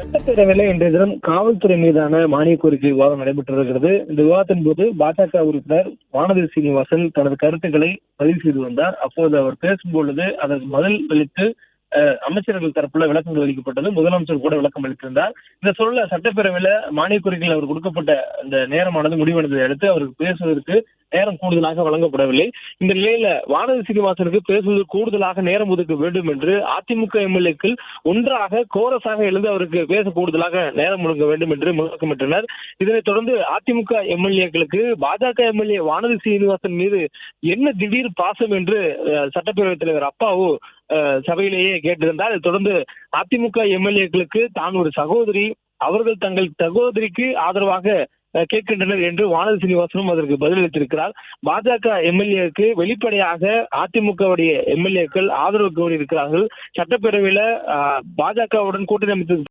சட்டப்பேரவையில் இன்றைய தினம் காவல்துறை மீதான மானிய கோரிக்கை விவாதம் நடைபெற்று வருகிறது இந்த விவாதத்தின் போது பாஜக உறுப்பினர் வானதி சீனிவாசன் தனது கருத்துக்களை பதிவு செய்து வந்தார். அப்போது அவர் பேசும்பொழுது அதற்கு பதில் அளித்து அமைச்சர்கள் தரப்புல விளக்கங்கள் அளிக்கப்பட்டது. முதலமைச்சர் கூட விளக்கம் அளித்திருந்தார். இந்த சொல்ல சட்டப்பேரவையில மானிய கோரிக்கையில் அவர் கொடுக்கப்பட்ட இந்த நேரமானது முடிவடைந்ததை அடுத்து அவருக்கு பேசுவதற்கு நேரம் கூடுதலாக வழங்கப்படவில்லை. இந்த நிலையில வானதி சீனிவாசனுக்கு பேசுவது கூடுதலாக நேரம் ஒதுக்க வேண்டும் என்று அதிமுக எம்எல்ஏக்கள் ஒன்றாக கோரஸாக எழுந்து அவருக்கு பேச கூடுதலாக நேரம் ஒதுக்க வேண்டும் என்று முழக்கமிட்டனர். இதனைத் தொடர்ந்து அதிமுக எம்எல்ஏக்களுக்கு பாஜக எம்எல்ஏ வானதி சீனிவாசன் மீது என்ன திடீர் பாசம் என்று அஹ், சட்டப்பேரவைத் தலைவர் அப்பாவு அஹ், சபையிலேயே கேட்டிருந்தார். தொடர்ந்து அதிமுக எம்எல்ஏக்களுக்கு தான் ஒரு சகோதரி அவர்கள் தங்கள் சகோதரிக்கு ஆதரவாக கேட்கின்றனர் என்று வானதி சீனிவாசனும் அதற்கு பதிலளித்திருக்கிறார். பாஜக எம்எல்ஏக்கு வெளிப்படையாக அதிமுகவுடைய எம்எல்ஏக்கள் ஆதரவு கோரி இருக்கிறார்கள் சட்டப்பேரவையில பாஜகவுடன் கூட்டணி அமைத்து